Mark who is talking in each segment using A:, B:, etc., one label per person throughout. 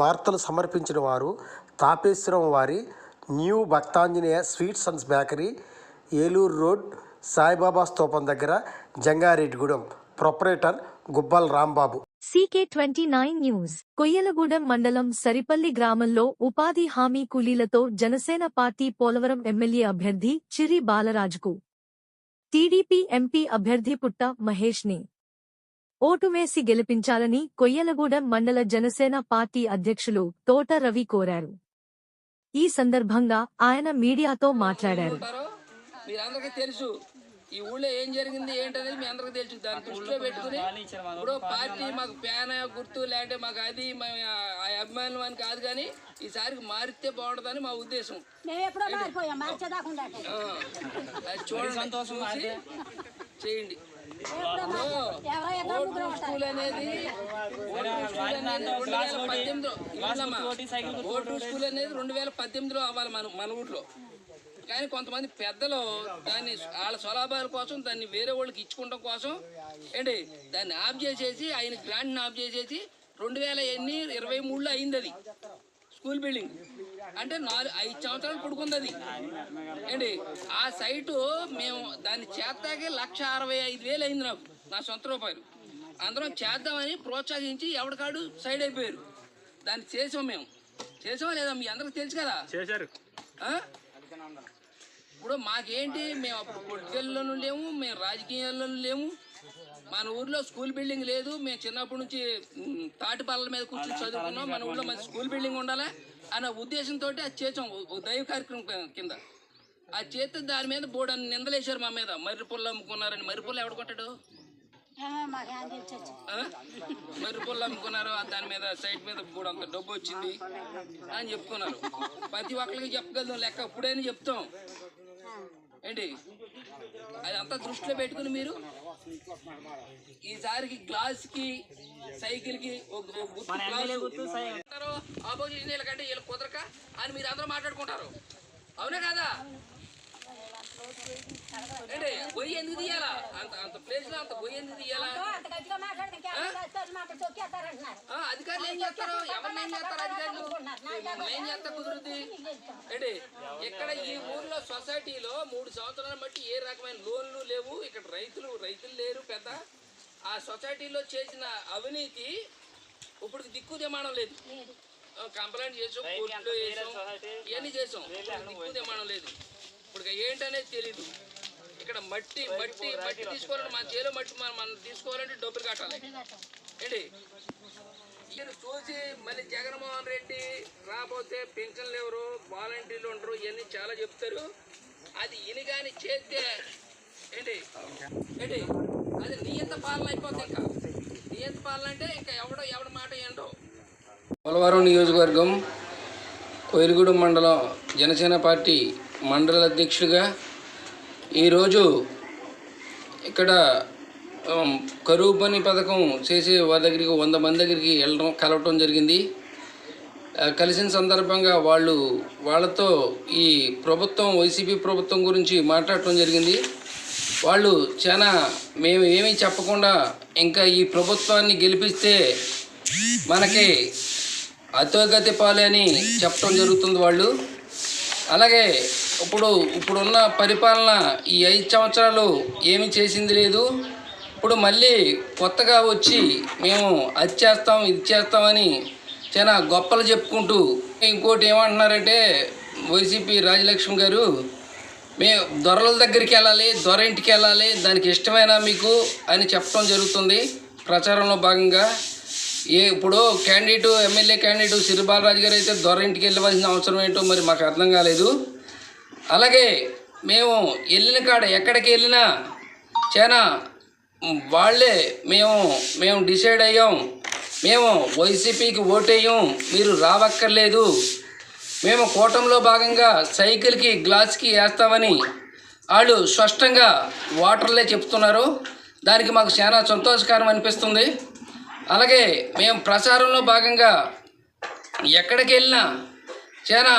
A: వార్తలు సమర్పించిన వారు తాపేశ్వరం వారి new Bhaktanjaneya sweets and bakery Eluru road Saibaba స్తూపం దగ్గర Jangareddygudem. Proprietor Gubbal Rambabu.
B: CK twenty nine news. Koyyalagudem మండలం సరిపల్లి గ్రామంలో ఉపాధి హామీ కూలీలతో జనసేన పార్టీ పోలవరం ఎమ్మెల్యే అభ్యర్థి చిరి బాలరాజుకు. టీడీపీ ఎంపీ అభ్యర్థి పుట్ట మహేష్ని. ఓటు వేసి గెలిపించాలని కొయ్యలగూడెం మండల జనసేన పార్టీ అధ్యక్షులు తోట రవి కోరారు. ఈ సందర్భంగా ఆయన మీడియాతో మాట్లాడారు.
C: మీరందరికీ తెలుసు. ఈ ఊళ్ళో ఏం జరిగింది ఏంటనేది మీ అందరికీ తెలుసు. దాన్ని దృష్టిలో పెట్టుకుని ఇప్పుడు పార్టీ మాకు ప్యాన గుర్తు లేదంటే మాకు అది అభిమానులు అని కాదు కానీ ఈసారికి మారితే బాగుంటుందని మా ఉద్దేశం. చూడండి చేయండి. స్కూల్ అనేది ఓటు స్కూల్ అనేది రెండు వేల పద్దెనిమిదిలో ఓటు స్కూల్ అనేది రెండు వేల పద్దెనిమిదిలో అవ్వాలి మన మన ఊర్లో కానీ కొంతమంది పెద్దలు దాన్ని వాళ్ళ స్వలాభాల కోసం దాన్ని వేరే వాళ్ళకి ఇచ్చుకోవడం కోసం ఏంటి దాన్ని ఆఫ్ చేసేసి ఆయన గ్రాంట్ని ఆఫ్ చేసేసి రెండు వేల ఎన్ని ఇరవై మూడులో అయింది అది. School building. అంటే నాలుగు ఐదు సంవత్సరాలు పడుకుంది అది. ఏంటి? ఆ సైటు మేము దాన్ని చేస్తాకే లక్ష అరవై ఐదు వేలు అయింది నాకు నా సొంత రూపాయలు. అందరం చేద్దామని ప్రోత్సహించి ఎవరికాడు సైడ్ అయిపోయారు. దాన్ని చేసాం మేము. చేసామా లేదా మీ అందరికి తెలుసు కదా?
D: చేశారు?
C: ఇప్పుడు మాకేంటి? మేము అప్పుడు పొలిటికల్లోనూ లేము మేము రాజకీయాల్లోనూ లేము. మన ఊర్లో స్కూల్ బిల్డింగ్ లేదు. మేము చిన్నప్పటి నుంచి మ్, తాటి పళ్ళ మీద కూర్చొని చదువుకున్నాం. మన ఊర్లో మంచి స్కూల్ బిల్డింగ్ ఉండాలా అన్న ఉద్దేశంతో అది చేసాం. దైవ కార్యక్రమం కింద. ఆ చేస్తే దాని మీద బోర్డు అని నిందలేశారు మా మీద. మర్రి పుల్ల అమ్ముకున్నారని. మర్రి పుల్ల ఎవడు కొట్టాడు? మర్రి పుల్ల అమ్ముకున్నారు దాని మీద సైట్ మీద బోర్డు అంత డబ్బు వచ్చింది అని చెప్పుకున్నారు. ప్రతి ఒక్కరికి చెప్పగలుగుతాం. లెక్క ఇప్పుడైనా చెప్తాం. ఏంటి? అది అంతా దృష్టిలో పెట్టుకుని మీరు ఈసారికి గ్లాస్కి సైకిల్కి ఆపోజిషన్ వీళ్ళకంటే వీళ్ళు కుదరక అని మీరు అందరూ మాట్లాడుకుంటారు. అవునా కాదా? గొయ్యి ఎందుకు తీయాలా? అంత అంత ప్లేస్లో అంత గొయ్యి ఎందుకు తీయాలా అధికారులు ఏం చేస్తారు? ఎవరిని ఏం చేస్తారు అధికారులు? మిమ్మల్ని ఏం చేస్తా కుదురుద్ది ఏంటి? ఇక్కడ ఈ ఊర్లో సొసైటీలో మూడు సంవత్సరాల బట్టి ఏ రకమైన లోన్లు లేవు? ఇక్కడ రైతులు రైతులు లేరు పెద్ద. ఆ సొసైటీలో చేసిన అవినీతి ఇప్పుడు దిక్కు దిమాణం లేదు. కంప్లైంట్ చేసాం కోర్టులో చేసాం ఇవన్నీ చేసాం. ఇప్పుడు దిక్కు దిమాణం లేదు. ఇప్పుడు ఏంటనేది తెలీదు. ఇక్కడ మట్టి మట్టి మట్టి తీసుకోవాలంటే మన చేలో మట్టి మనం మనం తీసుకోవాలంటే డబ్బులు కట్టాలి. ఏంటి? ఈయన చూసి మళ్ళీ జగన్మోహన్ రెడ్డి రాబోతే పెన్షన్లు ఎవరు? వాలంటీర్లు ఉండరు. ఇవన్నీ చాలా చెప్తారు. అది ఇని కానీ చేస్తే ఏంటి? ఏంటి? అది నియంత పాలన అయిపోతుంది ఇంకా? నియంత పాలన అంటే ఇంకా ఎవడో ఎవడ మాట ఏంటో పోలవరం నియోజకవర్గం కోయిలగూడెం మండలం జనసేన పార్టీ మండల అధ్యక్షుడిగా ఈరోజు ఇక్కడ కరువు పని పథకం చేసే వారి దగ్గరికి వంద మంది దగ్గరికి వెళ్ళడం కలవటం జరిగింది. కలిసిన సందర్భంగా వాళ్ళు వాళ్ళతో ఈ ప్రభుత్వం వైసీపీ ప్రభుత్వం గురించి మాట్లాడటం జరిగింది. వాళ్ళు చాలా మేము ఏమీ చెప్పకుండా ఇంకా ఈ ప్రభుత్వాన్ని గెలిపిస్తే మనకి అతోగతి పాలే అని చెప్పడం జరుగుతుంది వాళ్ళు. అలాగే ఇప్పుడు ఇప్పుడున్న పరిపాలన ఈ ఐదు సంవత్సరాలు ఏమి చేసింది లేదు. ఇప్పుడు మళ్ళీ కొత్తగా వచ్చి మేము అది చేస్తాం ఇది చేస్తామని చాలా గొప్పలు చెప్పుకుంటూ ఇంకోటి ఏమంటున్నారంటే వైసీపీ రాజలక్ష్మి గారు మేము దొరల దగ్గరికి వెళ్ళాలి దొర ఇంటికి వెళ్ళాలి దానికి ఇష్టమైన మీకు అని చెప్పడం జరుగుతుంది ప్రచారంలో భాగంగా. ఏ ఇప్పుడు క్యాండిడేట్ ఎమ్మెల్యే క్యాండిడేట్ సిరిబాలరాజు గారు అయితే దొర ఇంటికి వెళ్ళవలసిన అవసరం ఏంటో మరి మాకు అర్థం కాలేదు. అలాగే మేము వెళ్ళిన కాడ ఎక్కడికి వెళ్ళినా చాలా వాళ్ళే మేము మేము డిసైడ్ అయ్యాం. మేము వైసీపీకి ఓటేయం మీరు రావక్కర్లేదు. మేము కూటంలో భాగంగా సైకిల్కి గ్లాస్కి వేస్తామని వాళ్ళు స్పష్టంగా వాటర్లే చెప్తున్నారు. దానికి మాకు చాలా సంతోషకరం అనిపిస్తుంది. అలాగే మేము ప్రచారంలో భాగంగా ఎక్కడికి వెళ్ళినా చాలా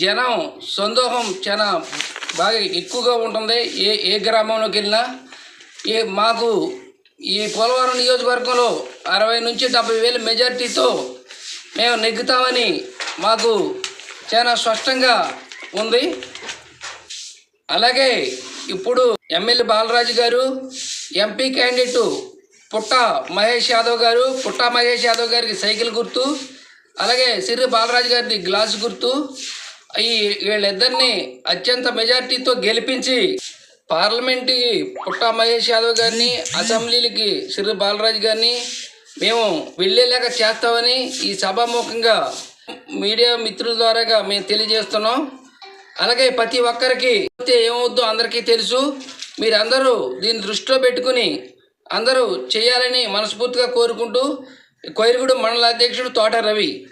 C: జనం సందోహం చాలా బాగా ఎక్కువగా ఉంటుంది. ఏ ఏ గ్రామంలోకి వెళ్ళినా ఏ మాకు ఈ పోలవరం నియోజకవర్గంలో అరవై నుంచి డెబ్బై వేల మెజార్టీతో మేము నెగ్గుతామని మాకు చాలా స్పష్టంగా ఉంది. అలాగే ఇప్పుడు ఎమ్మెల్యే బాలరాజు గారు ఎంపీ క్యాండిడేట్ పుట్ట మహేష్ యాదవ్ గారు పుట్ట మహేష్ యాదవ్ గారికి సైకిల్ గుర్తు అలాగే సిరి బాలరాజు గారిది గ్లాస్ గుర్తు ఈ వీళ్ళిద్దరిని అత్యంత మెజార్టీతో గెలిపించి పార్లమెంట్కి పుట్ట మహేష్ యాదవ్ గారిని అసెంబ్లీలకి సిరి బాలరాజు గారిని మేము వెళ్ళేలాగా చేస్తామని ఈ సభాముఖంగా మీడియా మిత్రుల ద్వారాగా మేము తెలియజేస్తున్నాం. అలాగే ప్రతి ఒక్కరికి ఏమవుద్దో అందరికీ తెలుసు. మీరందరూ దీన్ని దృష్టిలో పెట్టుకుని అందరూ చేయాలని మనస్ఫూర్తిగా కోరుకుంటూ కోయిరగూడెం మండల అధ్యక్షుడు తోట రవి.